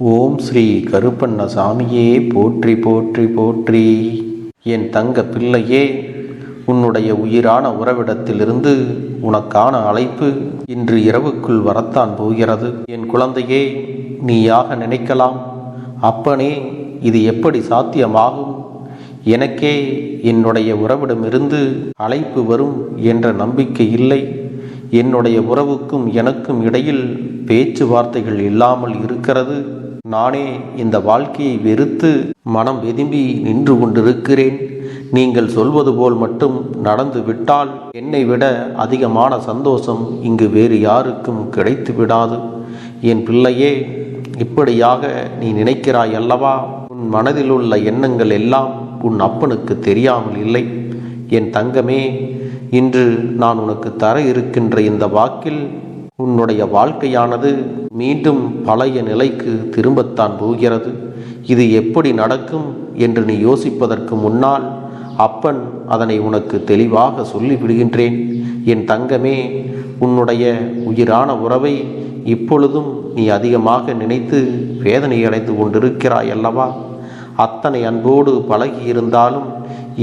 ஓம் ஸ்ரீ கருப்பண்ண சாமியே போற்றி போற்றி போற்றி. என் தங்க பிள்ளையே உன்னுடைய உயிரான உறவிடத்திலிருந்து உனக்கான அழைப்பு இன்று இரவுக்குள் வரத்தான் போகிறது. என் குழந்தையே நீயாக நினைக்கலாம். அப்பனே இது எப்படி சாத்தியமாகும்? எனக்கே என்னுடைய உறவிடமிருந்து அழைப்பு வரும் என்ற நம்பிக்கை இல்லை. என்னுடைய உறவுக்கும் எனக்கும் இடையில் பேச்சுவார்த்தைகள் இல்லாமல் இருக்கிறது. நானே இந்த வாழ்க்கையை வெறுத்து மனம் வெதும்பி நின்று கொண்டிருக்கிறேன். நீங்கள் சொல்வது போல் மட்டும் நடந்து விட்டால் என்னை விட அதிகமான சந்தோஷம் இங்கு வேறு யாருக்கும் கிடைத்து விடாது. என் பிள்ளையே இப்படியாக நீ நினைக்கிறாய் அல்லவா? உன் மனதில் உள்ள எண்ணங்கள் எல்லாம் உன் அப்பனுக்கு தெரியாமல் இல்லை. என் தங்கமே இன்று நான் உனக்கு தர இருக்கின்ற இந்த வாக்கில் உன்னுடைய வாழ்க்கையானது மீண்டும் பழைய நிலைக்கு திரும்பத்தான் போகிறது. இது எப்படி நடக்கும் என்று நீ யோசிப்பதற்கு முன்னால் அப்பன் அதனை உனக்கு தெளிவாக சொல்லிவிடுகின்றேன். என் தங்கமே உன்னுடைய உயிரான உறவை இப்பொழுதும் நீ அதிகமாக நினைத்து வேதனையடைந்து கொண்டிருக்கிறாய் அல்லவா அத்தனை அன்போடு பழகி இருந்தாலும்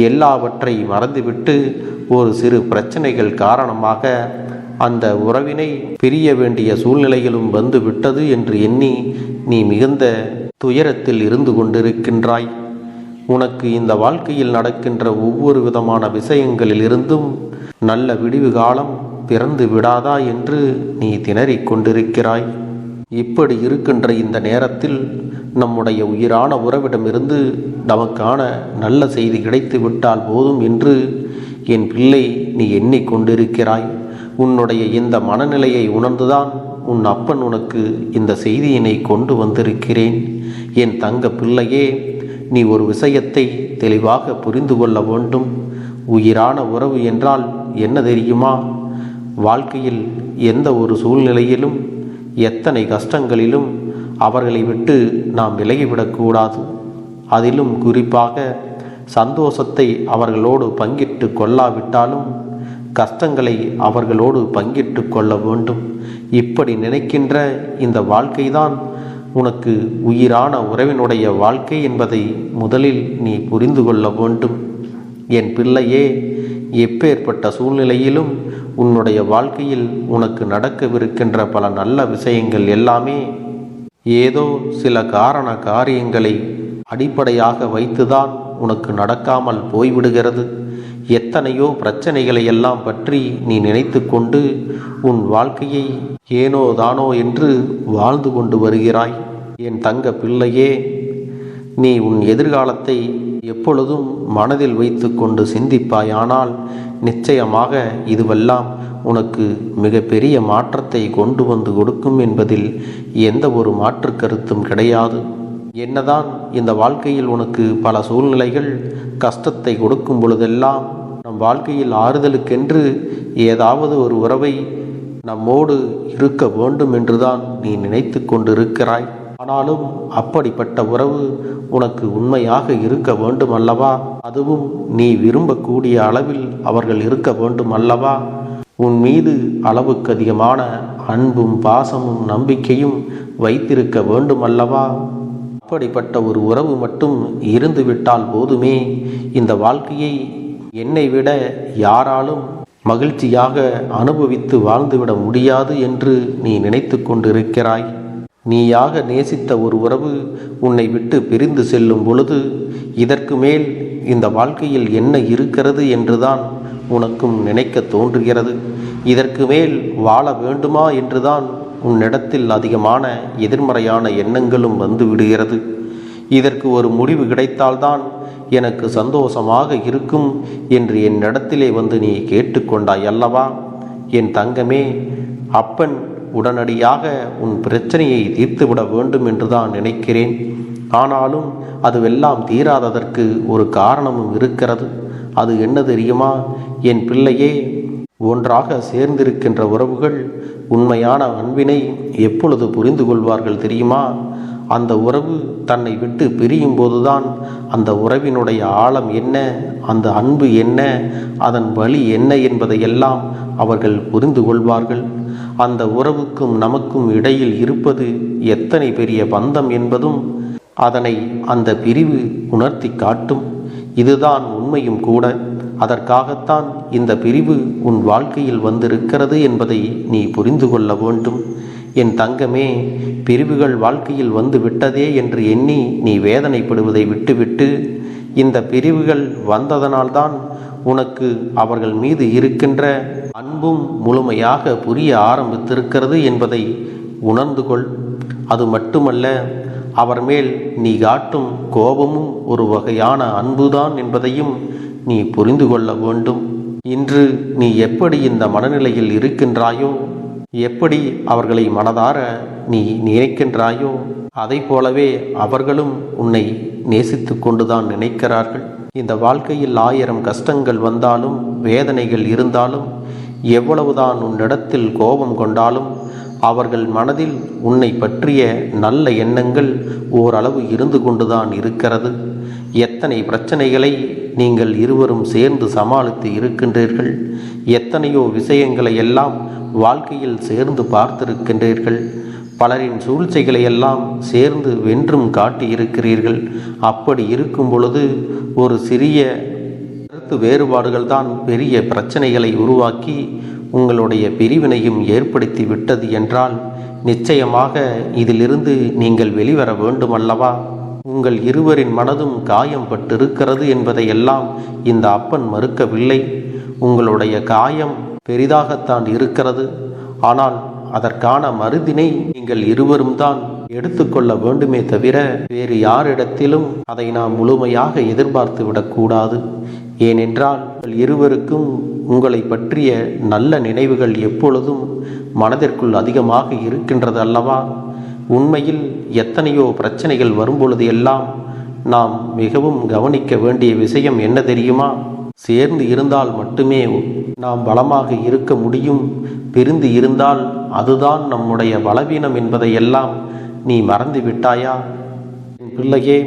எல்லாவற்றை மறந்துவிட்டு ஒரு சிறு பிரச்சனைகள் காரணமாக அந்த உறவினை பிரிய வேண்டிய சூழ்நிலைகளும் வந்து விட்டது என்று எண்ணி நீ மிகுந்த துயரத்தில் இருந்து கொண்டிருக்கின்றாய். உனக்கு இந்த வாழ்க்கையில் நடக்கின்ற ஒவ்வொரு விதமான விஷயங்களிலிருந்தும் நல்ல விடிவு காலம் பிறந்து விடாதா என்று நீ திணறிக் கொண்டிருக்கிறாய். இப்படி இருக்கின்ற இந்த நேரத்தில் நம்முடைய உயிரான உறவிடமிருந்து நமக்கான நல்ல செய்தி கிடைத்து விட்டால் போதும் என்று என் பிள்ளை நீ எண்ணிக்கொண்டிருக்கிறாய் உன்னுடைய இந்த மனநிலையை உணர்ந்துதான் உன் அப்பன் உனக்கு இந்த செய்தியினை கொண்டு வந்திருக்கிறேன். என் தங்க பிள்ளையே நீ ஒரு விஷயத்தை தெளிவாக புரிந்து கொள்ள வேண்டும். உயிரான உறவு என்றால் என்ன தெரியுமா? வாழ்க்கையில் எந்த ஒரு சூழ்நிலையிலும் எத்தனை கஷ்டங்களிலும் அவர்களை விட்டு நாம் விலகிவிடக்கூடாது அதிலும் குறிப்பாக சந்தோஷத்தை அவர்களோடு பங்கிட்டு கொள்ளாவிட்டாலும் கஷ்டங்களை அவர்களோடு பங்கிட்டு கொள்ள வேண்டும். இப்படி நினைக்கின்ற இந்த வாழ்க்கைதான் உனக்கு உயிரான உறவினுடைய வாழ்க்கை என்பதை முதலில் நீ புரிந்து கொள்ள வேண்டும். என் பிள்ளையே எப்பேற்பட்ட சூழ்நிலையிலும் உன்னுடைய வாழ்க்கையில் உனக்கு நடக்கவிருக்கின்ற பல நல்ல விஷயங்கள் எல்லாமே ஏதோ சில காரண காரியங்களை அடிப்படையாக வைத்துதான் உனக்கு நடக்காமல் போய்விடுகிறது. எத்தனையோ பிரச்சனைகளை எல்லாம் பற்றி நீ நினைத்து கொண்டு உன் வாழ்க்கையை ஏனோ தானோ என்று வாழ்ந்து கொண்டு வருகிறாய். என் தங்க பிள்ளையே நீ உன் எதிர்காலத்தை எப்பொழுதும் மனதில் வைத்து கொண்டு சிந்திப்பாயானால் நிச்சயமாக இதுவெல்லாம் உனக்கு மிகப்பெரிய மாற்றத்தை கொண்டு வந்து கொடுக்கும் என்பதில் எந்த ஒரு மாற்று கருத்தும் கிடையாது. என்னதான் இந்த வாழ்க்கையில் உனக்கு பல சூழ்நிலைகள் கஷ்டத்தை கொடுக்கும் பொழுதெல்லாம் நம் வாழ்க்கையில் ஆறுதலுக்கென்று ஏதாவது ஒரு உறவை நம்மோடு இருக்க வேண்டும் என்றுதான் நீ நினைத்து கொண்டிருக்கிறாய். ஆனாலும் அப்படிப்பட்ட உறவு உனக்கு உண்மையாக இருக்க வேண்டும் அல்லவா? அதுவும் நீ விரும்பக்கூடிய அளவில் அவர்கள் இருக்க வேண்டும் அல்லவா? உன் மீது அளவுக்கு அதிகமான அன்பும் பாசமும் நம்பிக்கையும் வைத்திருக்க வேண்டும் அல்லவா? அப்படிப்பட்ட ஒரு உறவு மட்டும் இருந்துவிட்டால் போதுமே. இந்த வாழ்க்கையை என்னை விட யாராலும் மகிழ்ச்சியாக அனுபவித்து வாழ்ந்துவிட முடியாது என்று நீ நினைத்து கொண்டிருக்கிறாய். நீயாக நேசித்த ஒரு உறவு உன்னை விட்டு பிரிந்து செல்லும் பொழுது இதற்கு மேல் இந்த வாழ்க்கையில் என்ன இருக்கிறது என்றுதான் உனக்கும் நினைக்க தோன்றுகிறது. இதற்கு மேல் வாழ வேண்டுமா என்றுதான் உன்னிடத்தில் அதிகமான எதிர்மறையான எண்ணங்களும் வந்து விடுகிறது. இதற்கு ஒரு முடிவு கிடைத்தால்தான் எனக்கு சந்தோஷமாக இருக்கும் என்று என்னிடத்திலே வந்து நீ கேட்டுக்கொண்டாய் அல்லவா? என் தங்கமே அப்பன் உடனடியாக உன் பிரச்சனையை தீர்த்துவிட வேண்டும் என்றுதான் நினைக்கிறேன். ஆனாலும் அதுவெல்லாம் தீராததற்கு ஒரு காரணமும் இருக்கிறது. அது என்ன தெரியுமா? என் பிள்ளையே ஒன்றாக சேர்ந்திருக்கின்ற உறவுகள் உண்மையான அன்பினை எப்பொழுது புரிந்து கொள்வார்கள் தெரியுமா? அந்த உறவு தன்னை விட்டு பிரியும் போதுதான் அந்த உறவினுடைய ஆழம் என்ன அந்த அன்பு என்ன அதன் வழி என்ன என்பதையெல்லாம் அவர்கள் புரிந்து கொள்வார்கள். அந்த உறவுக்கும் நமக்கும் இடையில் இருப்பது எத்தனை பெரிய பந்தம் என்பதும் அதனை அந்த பிரிவு உணர்த்தி காட்டும். இதுதான் உண்மையும் கூட. அதற்காகத்தான் இந்த பிரிவு உன் வாழ்க்கையில் வந்திருக்கிறது என்பதை நீ புரிந்து கொள்ள வேண்டும். என் தங்கமே பிரிவுகள் வாழ்க்கையில் வந்து விட்டதே என்று எண்ணி நீ வேதனைப்படுவதை விட்டுவிட்டு இந்த பிரிவுகள் வந்ததனால்தான் உனக்கு அவர்கள் மீது இருக்கின்ற அன்பும் முழுமையாக புரிய ஆரம்பித்திருக்கிறது என்பதை உணர்ந்து கொள். அது மட்டுமல்ல அவர் மேல் நீ காட்டும் கோபமும் ஒரு வகையான அன்புதான் என்பதையும் நீ புரிந்து கொள்ள வேண்டும். இன்று நீ எப்படி இந்த மனநிலையில் இருக்கின்றாயோ எப்படி அவர்களை மனதார நீ நினைக்கின்றாயோ அதை போலவே அவர்களும் உன்னை நேசித்து கொண்டுதான் நினைக்கிறார்கள். இந்த வாழ்க்கையில் ஆயிரம் கஷ்டங்கள் வந்தாலும் வேதனைகள் இருந்தாலும் எவ்வளவுதான் உன்னிடத்தில் கோபம் கொண்டாலும் அவர்கள் மனதில் உன்னை பற்றிய நல்ல எண்ணங்கள் ஓரளவு இருந்து கொண்டுதான் இருக்கிறது. எத்தனை பிரச்சனைகளை நீங்கள் இருவரும் சேர்ந்து சமாளித்து இருக்கின்றீர்கள்? எத்தனையோ விஷயங்களை எல்லாம் வாழ்க்கையில் சேர்ந்து பார்த்திருக்கின்றீர்கள்? பலரின் சூழ்ச்சிகளை எல்லாம் சேர்ந்து வென்றும் காட்டியிருக்கிறீர்கள். அப்படி இருக்கும் பொழுது ஒரு சிறிய கருத்து வேறுபாடுகள் தான் பெரிய பிரச்சனைகளை உருவாக்கி உங்களுடைய பிரிவினையும் ஏற்படுத்தி விட்டது என்றால் நிச்சயமாக இதிலிருந்து நீங்கள் வெளிவர வேண்டுமல்லவா? உங்கள் இருவரின் மனதும் காயம் பட்டிருக்கிறது என்பதையெல்லாம் இந்த அப்பன் மறுக்கவில்லை. உங்களுடைய காயம் பெரிதாகத்தான் இருக்கிறது. ஆனால் அதற்கான மருதினை நீங்கள் இருவரும் தான் எடுத்துக்கொள்ள வேண்டுமே தவிர வேறு யாரிடத்திலும் அதை நாம் முழுமையாக எதிர்பார்த்து விடக்கூடாது. ஏனென்றால் உங்கள் இருவருக்கும் உங்களை பற்றிய நல்ல நினைவுகள் எப்பொழுதும் மனதிற்குள் அதிகமாக இருக்கின்றது அல்லவா? உண்மையில் எத்தனையோ பிரச்சனைகள் வரும்பொழுது எல்லாம் நாம் மிகவும் கவனிக்க வேண்டிய விஷயம் என்ன தெரியுமா? சேர்ந்து இருந்தால் மட்டுமே நாம் பலமாக இருக்க முடியும். பிரிந்து இருந்தால் அதுதான் நம்முடைய பலவீனம் என்பதையெல்லாம் நீ மறந்து விட்டாயா? பிள்ளையே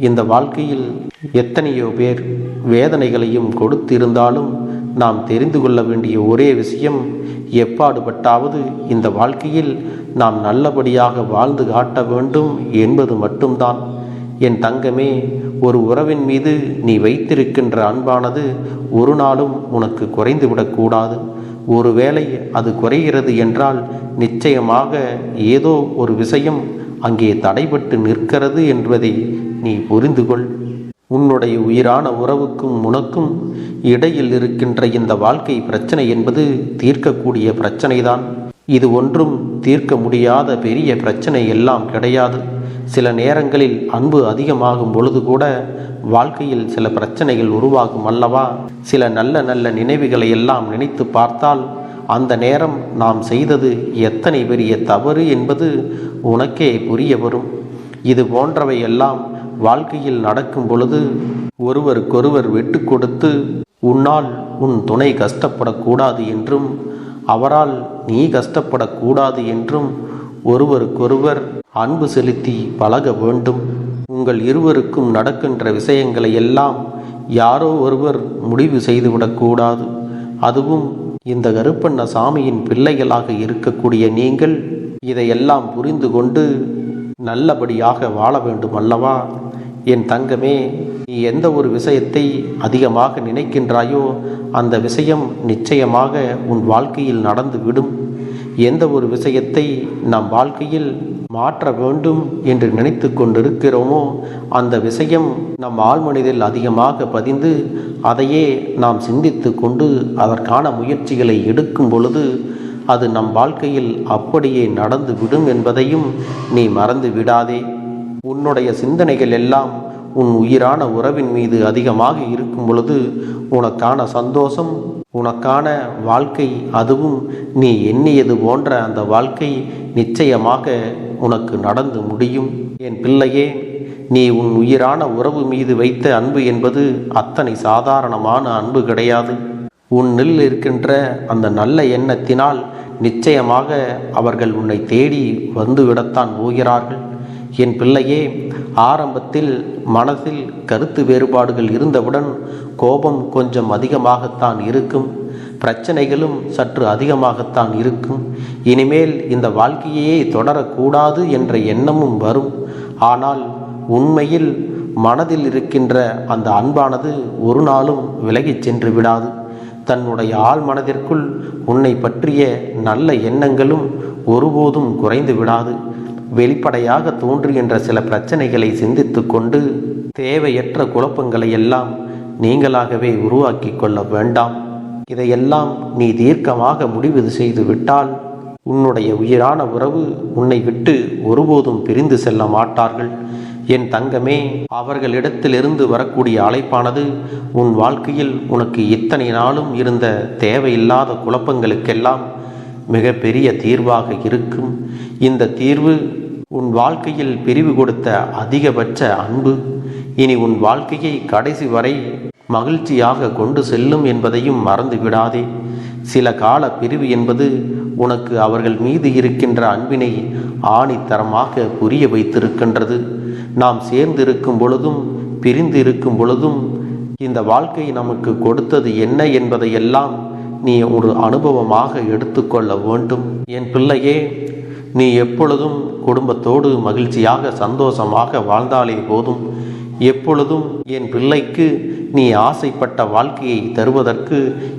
இந்த வாழ்க்கையில் எத்தனையோ பேர் வேதனைகளையும் கொடுத்திருந்தாலும் நாம் தெரிந்து கொள்ள வேண்டிய ஒரே விஷயம் எப்பாடுபட்டாவது இந்த வாழ்க்கையில் நாம் நல்லபடியாக வாழ்ந்து காட்ட வேண்டும் என்பது மட்டும்தான். என் தங்கமே ஒரு உறவின் மீது நீ வைத்திருக்கின்ற அன்பானது ஒரு நாளும் உனக்கு குறைந்துவிடக்கூடாது ஒருவேளை அது குறைகிறது என்றால் நிச்சயமாக ஏதோ ஒரு விஷயம் அங்கே தடைபட்டு நிற்கிறது என்பதை நீ புரிந்து கொள் உன்னுடைய உயிரான உறவுக்கும் உனக்கும் இடையில் இருக்கின்ற இந்த வாழ்க்கை பிரச்சனை என்பது தீர்க்கக்கூடிய பிரச்சனைதான். இது ஒன்றும் தீர்க்க முடியாத பெரிய பிரச்சனை எல்லாம் கிடையாது. சில நேரங்களில் அன்பு அதிகமாகும் பொழுது கூட வாழ்க்கையில் சில பிரச்சனைகள் உருவாகும் அல்லவா? சில நல்ல நல்ல நினைவுகளை எல்லாம் நினைத்து பார்த்தால் அந்த நேரம் நாம் செய்தது எத்தனை பெரிய தவறு என்பது உனக்கே புரிய வரும். இது போன்றவை எல்லாம் வாழ்க்கையில் நடக்கும் பொழுது ஒருவருக்கொருவர் விட்டு கொடுத்து உன்னால் உன் துணை கஷ்டப்படக்கூடாது என்றும் அவரால் நீ கஷ்டப்படக்கூடாது என்றும் ஒருவருக்கொருவர் அன்பு செலுத்தி பழக வேண்டும். உங்கள் இருவருக்கும் நடக்கின்ற விஷயங்களை எல்லாம் யாரோ ஒருவர் முடிவு செய்துவிடக்கூடாது அதுவும் இந்த கருப்பண்ண சாமியின் பிள்ளைகளாக இருக்கக்கூடிய நீங்கள் இதையெல்லாம் புரிந்து கொண்டு நல்லபடியாக வாழ வேண்டும் அல்லவா என் தங்கமே நீ எந்த ஒரு விஷயத்தை அதிகமாக நினைக்கின்றாயோ அந்த விஷயம் நிச்சயமாக உன் வாழ்க்கையில் நடந்து விடும். எந்த ஒரு விஷயத்தை நம் வாழ்க்கையில் மாற்ற வேண்டும் என்று நினைத்து கொண்டிருக்கிறோமோ அந்த விஷயம் நம் ஆழ்மனதில் அதிகமாக பதிந்து அதையே நாம் சிந்தித்து கொண்டு அதற்கான முயற்சிகளை எடுக்கும் பொழுது அது நம் வாழ்க்கையில் அப்படியே நடந்து விடும் என்பதையும் நீ மறந்து விடாதே. உன்னுடைய சிந்தனைகள் எல்லாம் உன் உயிரான உறவின் மீது அதிகமாக இருக்கும் பொழுது உனக்கான சந்தோஷம் உனக்கான வாழ்க்கை அதுவும் நீ எண்ணியது போன்ற அந்த வாழ்க்கை நிச்சயமாக உனக்கு நடந்து முடியும். என் பிள்ளையே நீ உன் உயிரான உறவு மீது வைத்த அன்பு என்பது அத்தனை சாதாரணமான அன்பு கிடையாது. உன்னில் இருக்கின்ற அந்த நல்ல எண்ணத்தினால் நிச்சயமாக அவர்கள் உன்னை தேடி வந்துவிடத்தான் போகிறார்கள். என் பிள்ளையே ஆரம்பத்தில் மனதில் கருத்து வேறுபாடுகள் இருந்தவுடன் கோபம் கொஞ்சம் அதிகமாகத்தான் இருக்கும். பிரச்சனைகளும் சற்று அதிகமாகத்தான் இருக்கும். இனிமேல் இந்த வாழ்க்கையே தொடரக்கூடாது என்ற எண்ணமும் வரும். ஆனால் உண்மையில் மனதில் இருக்கின்ற அந்த அன்பானது ஒரு நாளும் விலகிச் சென்று விடாது. தன்னுடைய ஆள் மனதிற்குள் உன்னை பற்றிய நல்ல எண்ணங்களும் ஒருபோதும் குறைந்து விடாது. வெளிப்படையாக தோன்றுகின்ற சில பிரச்சனைகளை சிந்தித்து கொண்டு தேவையற்ற குழப்பங்களை எல்லாம் நீங்களாகவே உருவாக்கி கொள்ள வேண்டாம். இதையெல்லாம் நீ தீர்க்கமாக முடிவு செய்து விட்டால் உன்னுடைய உயிரான உறவு உன்னை விட்டு ஒருபோதும் பிரிந்து செல்ல மாட்டார்கள். என் தங்கமே அவர்களிடத்திலிருந்து வரக்கூடிய அழைப்பானது உன் வாழ்க்கையில் உனக்கு இத்தனை நாளும் இருந்த தேவையில்லாத குழப்பங்களுக்கெல்லாம் மிகப்பெரிய தீர்வாக இருக்கும். இந்த தீர்வு உன் வாழ்க்கையில் பிரிவு கொடுத்த அதிகபட்ச அன்பு இனி உன் வாழ்க்கையை கடைசி வரை மகிழ்ச்சியாக கொண்டு செல்லும் என்பதையும் மறந்து விடாதே. சில கால பிரிவு என்பது உனக்கு அவர்கள் மீது இருக்கின்ற அன்பினை ஆணித்தரமாக புரிய வைத்திருக்கின்றது. நாம் சேர்ந்திருக்கும் பொழுதும் பிரிந்து இருக்கும் பொழுதும் இந்த வாழ்க்கை நமக்கு கொடுத்தது என்ன என்பதையெல்லாம் நீ ஒரு அனுபவமாக எடுத்துக்கொள்ள வேண்டும். என் பிள்ளையே நீ எப்பொழுதும் குடும்பத்தோடு மகிழ்ச்சியாக சந்தோஷமாக வாழ்ந்தாலே போதும். எப்பொழுதும் என் பிள்ளைக்கு நீ ஆசைப்பட்ட வாழ்க்கையை தருவதற்கு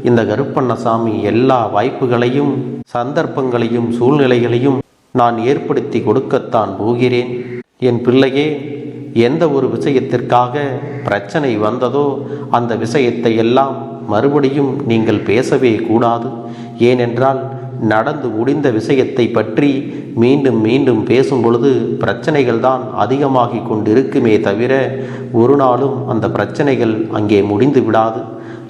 இந்த கருப்பண்ணசாமி எல்லா வாய்ப்புகளையும் சந்தர்ப்பங்களையும் சூழ்நிலைகளையும் நான் ஏற்படுத்தி கொடுக்கத்தான் போகிறேன். என் பிள்ளையே எந்த ஒரு விஷயத்திற்காக பிரச்சனை வந்ததோ அந்த விஷயத்தை எல்லாம் மறுபடியும் நீங்கள் பேசவே கூடாது. ஏனென்றால் நடந்து முடிந்த விஷயத்தை பற்றி மீண்டும் மீண்டும் பேசும் பொழுது பிரச்சனைகள் தான் அதிகமாகி கொண்டிருக்குமே தவிர ஒரு நாளும் அந்த பிரச்சனைகள் அங்கே முடிந்து விடாது.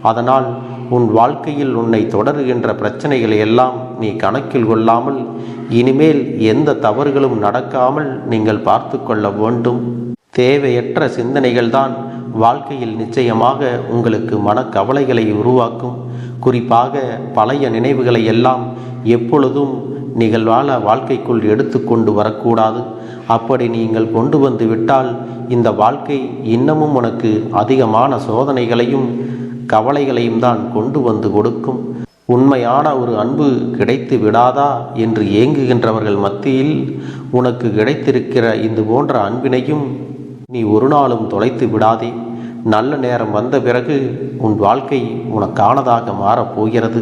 அதனால் உன் வாழ்க்கையில் உன்னை தொடருகின்ற பிரச்சனைகளை எல்லாம் நீ கணக்கில் கொள்ளாமல் இனிமேல் எந்த தவறுகளும் நடக்காமல் நீங்கள் பார்த்து கொள்ள வேண்டும். தேவையற்ற சிந்தனைகள் தான் வாழ்க்கையில் நிச்சயமாக உங்களுக்கு மனக்கவலைகளை உருவாக்கும். குறிப்பாக பழைய நினைவுகளை எல்லாம் எப்பொழுதும் நிகழ்வான வாழ்க்கைக்குள் எடுத்துக்கொண்டு வரக்கூடாது. அப்படி நீங்கள் கொண்டு வந்து விட்டால் இந்த வாழ்க்கை இன்னமும் உனக்கு அதிகமான சோதனைகளையும் கவலைகளையும் தான் கொண்டு வந்து கொடுக்கும். உண்மையான ஒரு அன்பு கிடைத்து விடாதா என்று ஏங்குகின்றவர்கள் மத்தியில் உனக்கு கிடைத்திருக்கிற இது போன்ற அன்பினையும் நீ ஒரு நாளும் தொலைத்து விடாதே. நல்ல நேரம் வந்த பிறகு உன் வாழ்க்கை உனக்கானதாக மாறப்போகிறது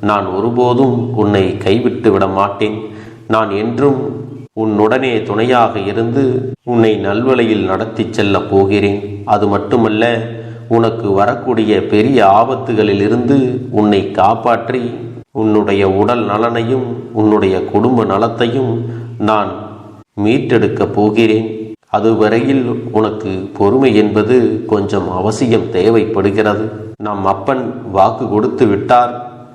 நான் ஒருபோதும் உன்னை கைவிட்டு விட மாட்டேன். நான் என்றும் உன்னுடனே துணையாக இருந்து உன்னை நல்வழியில் நடத்தி செல்ல போகிறேன். அது மட்டுமல்ல உனக்கு வரக்கூடிய பெரிய ஆபத்துகளிலிருந்து உன்னை காப்பாற்றி உன்னுடைய உடல் நலனையும் உன்னுடைய குடும்ப நலத்தையும் நான் மீட்டெடுக்கப் போகிறேன். அதுவரையில் உனக்கு பொறுமை என்பது கொஞ்சம் அவசியம் தேவைப்படுகிறது. நம் அப்பன் வாக்கு கொடுத்து விட்டார்.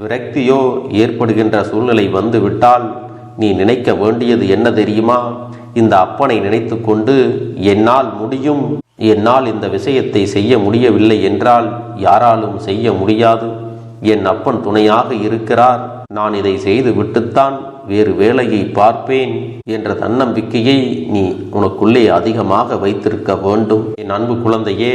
விரக்தியோ ஏற்படுகின்ற சூழ்நிலை வந்து விட்டால் நீ நினைக்க வேண்டியது என்ன தெரியுமா? இந்த அப்பனை நினைத்து கொண்டு என்னால் முடியும். என்னால் இந்த விஷயத்தை செய்ய முடியவில்லை என்றால் யாராலும் செய்ய முடியாது. என் அப்பன் துணையாக இருக்கிறார். நான் இதை செய்து விட்டுத்தான் வேறு வேலையை பார்ப்பேன் என்ற தன்னம்பிக்கையை நீ உனக்குள்ளே அதிகமாக வைத்திருக்க வேண்டும். என் அன்பு குழந்தையே